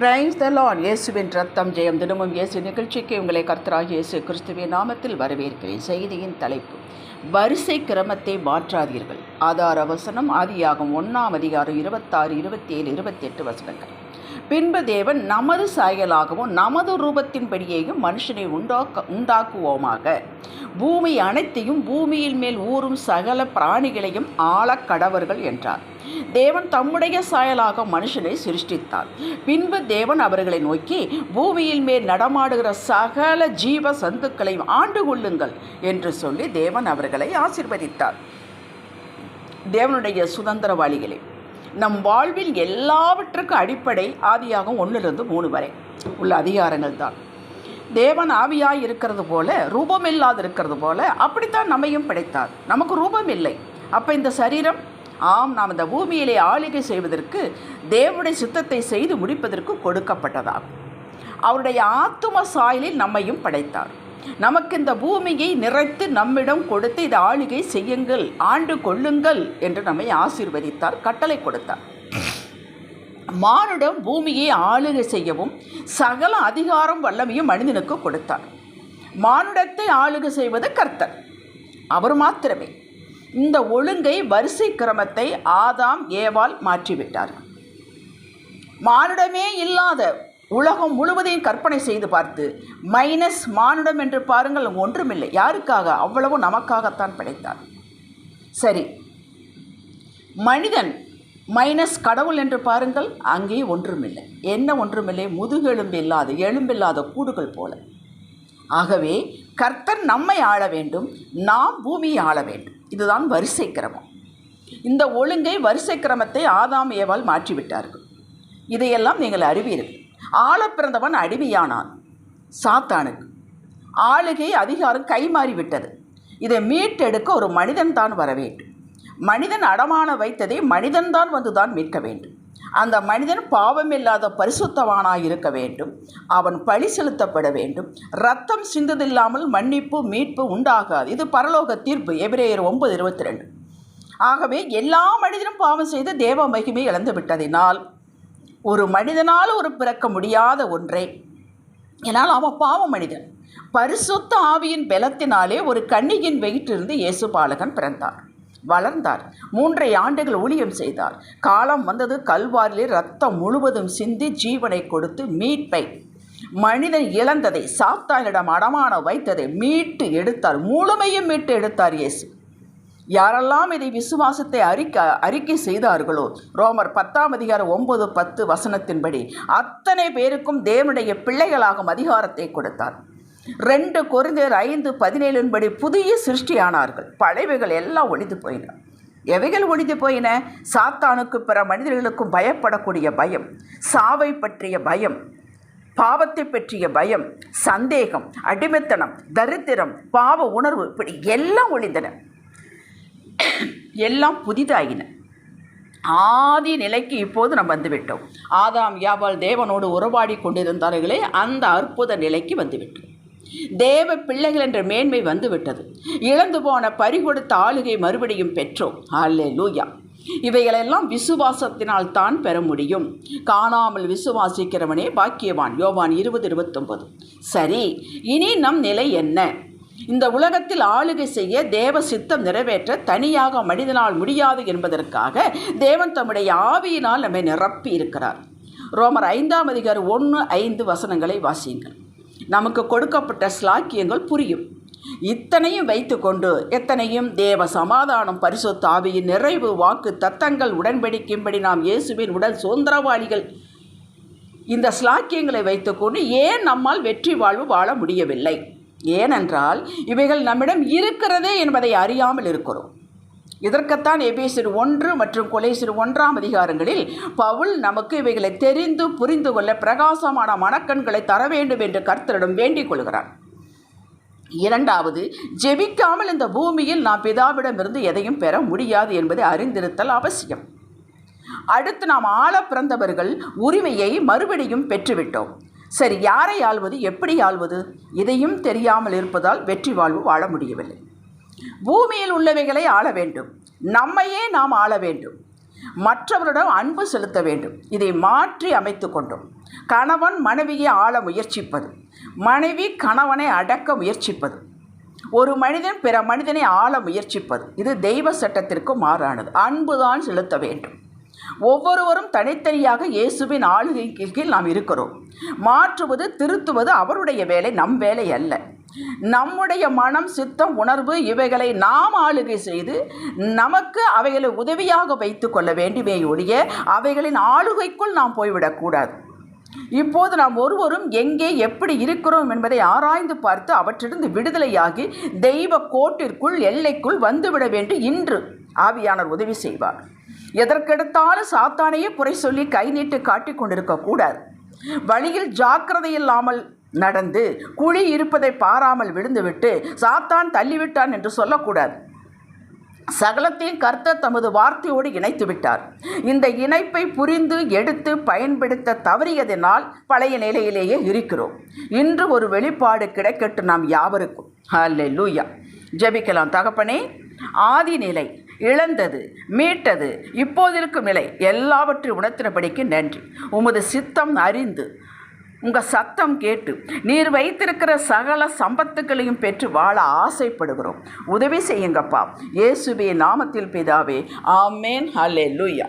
Praise the Lord இயேசுவின் ரத்தம் ஜெயம் தினமும் இயேசு நிகழ்ச்சிக்கு உங்களை கர்த்தராகிய இயேசு கிறிஸ்துவின் நாமத்தில் வரவேற்கிறேன். செய்தியின் தலைப்பு வரிசை கிரமத்தை மாற்றாதீர்கள். ஆதார வசனம் ஆதியாகும் ஒன்றாம் அதிகாரம் இருபத்தாறு இருபத்தி ஏழு இருபத்தெட்டு வசனங்கள். பின்பு தேவன் நமது சாயலாகவும் நமது ரூபத்தின்படியேயும் மனுஷனை உண்டாக்க உண்டாக்குவோமாக. பூமி அனைத்தையும் பூமியின் மேல் ஊறும் சகல பிராணிகளையும் ஆளக் கடவர்கள் என்றார். தேவன் தம்முடைய சாயலாக மனுஷனை சிருஷ்டித்தார். பின்பு தேவன் அவர்களை நோக்கி பூமியில் மேல் நடமாடுகிற சகல ஜீவ சந்துக்களையும் ஆண்டு கொள்ளுங்கள் என்று சொல்லி தேவன் அவர்களை ஆசிர்வதித்தார். தேவனுடைய சுதந்திரவாளிகளே நம் வாழ்வில் எல்லாவற்றுக்கும் அடிப்படை ஆதியாகும் ஒன்றிலிருந்து மூணு வரை உள்ள அதிகாரங்கள் தான். தேவன் ஆவியாய் இருக்கிறது போல ரூபம் இல்லாது இருக்கிறது போல அப்படித்தான் நம்மையும் படைத்தார். நமக்கு ரூபம் இல்லை. அப்போ இந்த சரீரம்? ஆம் நாம் இந்த பூமியிலே ஆளுகை செய்வதற்கு தேவனுடைய சித்தத்தை செய்து முடிப்பதற்கு கொடுக்கப்பட்டதாகும். அவருடைய ஆத்தும சாயலில் நம்மையும் படைத்தார். நமக்கு இந்த பூமியை நிறைத்து நம்மிடம் கொடுத்து இதை ஆளுகை செய்யுங்கள் ஆண்டு கொள்ளுங்கள் என்று நம்மை ஆசீர்வதித்தார் கட்டளை கொடுத்தார். மானுடம் பூமியை ஆளுகை செய்யவும் சகல அதிகாரம் வல்லமையும் மனிதனுக்கு கொடுத்தார். மானுடத்தை ஆளுகை செய்வது கர்த்தர் அவர் மாத்திரமே. இந்த ஒழுங்கை வரிசை கிரமத்தை ஆதாம் ஏவால் மாற்றிவிட்டார். மானுடமே இல்லாத உலகம் முழுவதையும் கற்பனை செய்து பார்த்து மைனஸ் மானுடம் என்று பாருங்கள் ஒன்றுமில்லை. யாருக்காக? அவ்வளவு நமக்காகத்தான் படைத்தார். சரி. மனிதன் மைனஸ் கடவுள் என்று பாருங்கள் அங்கே ஒன்றுமில்லை. என்ன ஒன்றுமில்லை? முதுகெலும்பு இல்லாத எலும்பில்லாத கூடுகள் போல. ஆகவே கர்த்தர் நம்மை ஆள வேண்டும் நாம் பூமியை ஆள வேண்டும். இதுதான் வரிசை கிரமம். இந்த ஒழுங்கை வரிசை கிரமத்தை ஆதாம் ஏவால் மாற்றிவிட்டார்கள். இதையெல்லாம் நீங்கள் அறிவீர்கள். ஆள பிறந்தவன் அடிமையானான். சாத்தானுக்கு. ஆளுகை அதிகாரம் கைமாறிவிட்டது. இதை மீட்டெடுக்க ஒரு மனிதன் தான் வர வேண்டும். மனிதன் அடமான வைத்ததை மனிதன்தான் வந்துதான் மீட்க வேண்டும். அந்த மனிதன் பாவமில்லாத பரிசுத்தவானாக இருக்க வேண்டும். அவன் பழி செலுத்தப்பட வேண்டும். ரத்தம் சிந்ததில்லாமல் மன்னிப்பு மீட்பு உண்டாகாது. இது பரலோக தீர்ப்பு. எபிரேயர் ஒன்பது இருபத்தி ரெண்டு. ஆகவே எல்லா மனிதனும் பாவம் செய்து தேவ மகிமை இழந்து விட்டதினால் ஒரு மனிதனால் ஒரு பிறக்க முடியாத ஒன்றே. ஏன்னால் அவன் பாவ மனிதன். பரிசுத்த ஆவியின் பலத்தினாலே ஒரு கன்னியின் வயிற்றிலிருந்து இயேசு பாலகன் பிறந்தார். வளர்ந்தார். மூன்றை ஆண்டுகள் ஊழியம் செய்தார். காலம் வந்தது கல்வாரிலே ரத்தம் முழுவதும் சிந்தி ஜீவனை கொடுத்து மீட்பை. மனிதன் இழந்ததை சாத்தானிடம் அடமான வைத்ததை மீட்டு எடுத்தார். முழுமையும் மீட்டு எடுத்தார் இயேசு. யாரெல்லாம் இதை விசுவாசத்தை அறிக்க அறிக்கை செய்தார்களோ ரோமர் பத்தாம் அதிகாரம் ஒன்பது பத்து வசனத்தின்படி அத்தனை பேருக்கும் தேவனுடைய பிள்ளைகளாகும் அதிகாரத்தை கொடுத்தார். ரெண்டு குறைந்தர் ஐந்து பதினேழின்படி புதிய சிருஷ்டியானார்கள். பழைவைகள் எல்லாம் ஒழிந்து போயின. எவைகள் ஒழிந்து போயின? சாத்தானுக்கு பிற மனிதர்களுக்கும் பயப்படக்கூடிய பயம் சாவை பற்றிய பயம் பாவத்தை பற்றிய பயம் சந்தேகம் அடிமைத்தனம் தரித்திரம் பாவ உணர்வு இப்படி எல்லாம் ஒழிந்தன. எல்லாம் புதிதாகின ஆதி நிலைக்கு இப்போது நம்ம வந்துவிட்டோம். ஆதாம் யாவால் தேவனோடு உறவாடி கொண்டிருந்தார்களே அந்த அற்புத நிலைக்கு வந்துவிட்டோம். தேவ பிள்ளைகள் என்ற மேன்மை வந்துவிட்டது. இழந்து போன பறிகொடுத்த ஆளுகை மறுபடியும் பெற்றோம். அல்லே லூயா இவைகளெல்லாம் விசுவாசத்தினால் தான் பெற முடியும். காணாமல் விசுவாசிக்கிறவனே பாக்கியவான். யோவான் இருபது இருபத்தொன்பது. சரி இனி நம் நிலை என்ன? இந்த உலகத்தில் ஆளுகை செய்ய தேவ சித்தம் நிறைவேற்ற தனியாக மனிதனால் முடியாது என்பதற்காக தேவன் தம்முடைய ஆவியினால் நம்மை நிரப்பி இருக்கிறார். ரோமர் ஐந்தாம் அதிகாரி ஒன்று ஐந்து வசனங்களை வாசியுங்கள். நமக்கு கொடுக்கப்பட்ட ஸ்லாக்கியங்கள் புரியும். இத்தனையும் வைத்துக்கொண்டு எத்தனையும் தேவ சமாதானம் பரிசுத்த ஆவியின் நிறைவு வாக்கு தத்தங்கள் உடன்படிக்கும்படி நாம் இயேசுவின் உடல் சுதந்திரவாளிகள். இந்த ஸ்லாக்கியங்களை வைத்துக்கொண்டு ஏன் நம்மால் வெற்றி வாழ்வு வாழ முடியவில்லை? ஏனென்றால் இவைகள் நம்மிடம் இருக்கிறதே என்பதை அறியாமல் இருக்கிறோம். இதற்குத்தான் எபேசிறு ஒன்று மற்றும் கொலேசிறு ஒன்றாம் அதிகாரங்களில் பவுல் நமக்கு இவைகளை தெரிந்து புரிந்து கொள்ள பிரகாசமான மனக்கண்களை தர வேண்டும் என்று கர்த்தரிடம் வேண்டிக் கொள்கிறார். இரண்டாவது ஜெபிக்காமல் இந்த பூமியில் நாம் பிதாவிடமிருந்து எதையும் பெற முடியாது என்பதை அறிந்திருத்தல் அவசியம். அடுத்து நாம் ஆள பிறந்தவர்கள் உரிமையை மறுபடியும் பெற்றுவிட்டோம். சரி யாரை ஆள்வது எப்படி ஆள்வது? இதையும் தெரியாமல் இருப்பதால் வெற்றி வாழ்வு வாழ முடியவில்லை. பூமியில் உள்ளவைகளை ஆள வேண்டும். நம்மையே நாம் ஆள வேண்டும். மற்றவரிடம் அன்பு செலுத்த வேண்டும். இதை மாற்றி அமைத்து கொண்டோம். கணவன் மனைவியை ஆள முயற்சிப்பது. மனைவி கணவனை அடக்க முயற்சிப்பது. ஒரு மனிதன் பிற மனிதனை ஆள முயற்சிப்பது. இது தெய்வ சட்டத்திற்கு மாறானது. அன்புதான் செலுத்த வேண்டும். ஒவ்வொருவரும் தனித்தனியாக இயேசுவின் ஆளுகைக்கு கீழ் நாம் இருக்கிறோம். மாற்றுவது திருத்துவது அவருடைய வேலை நம் வேலை அல்ல. நம்முடைய மனம் சித்தம் உணர்வு இவைகளை நாம் ஆளுகை செய்து நமக்கு அவைகளை உதவியாக வைத்து கொள்ள வேண்டுமே ஒழிய அவைகளின் ஆளுகைக்குள் நாம் போய்விடக்கூடாது இப்போது நாம் ஒருவரும் எங்கே எப்படி இருக்கிறோம் என்பதை ஆராய்ந்து பார்த்து அவற்றிலிருந்து விடுதலையாகி தெய்வ கோட்டிற்குள் எல்லைக்குள் வந்துவிட வேண்டும் இன்று ஆவியானர் உதவி செய்வார். எதற்கெடுத்தாலும் சாத்தானையே குறை சொல்லி கை நீட்டு காட்டிக் கொண்டிருக்க கூடாது. வழியில் ஜாக்கிரதை இல்லாமல் நடந்து குழி இருப்பதை பாராமல் விழுந்துவிட்டு சாத்தான் தள்ளிவிட்டான் என்று சொல்லக்கூடாது. சகலத்தையும் கர்த்தர் தமது வார்த்தையோடு இணைத்து விட்டார் இந்த இணைப்பை புரிந்து எடுத்து பயன்படுத்த தவறியதினால் பழைய நிலையிலேயே இருக்கிறோம். இன்று ஒரு வெளிப்பாடு கிடைக்கட்டு நாம் யாவருக்கும். ஹல்லே லூயா ஜெபிக்கலாம் தகப்பனே. ஆதி நிலை இழந்தது மீட்டது இப்போதிருக்கும் நிலை எல்லாவற்றையும் உணர்த்தினபடிக்கு நன்றி. உமது சித்தம் அறிந்து உங்கள் சத்தம் கேட்டு நீர் வைத்திருக்கிற சகல சம்பத்துகளையும் பெற்று வாழ ஆசைப்படுகிறோம். உதவி செய்யுங்கப்பா. இயேசுவே நாமத்தில் பிதாவே ஆமேன். ஹலே லூயா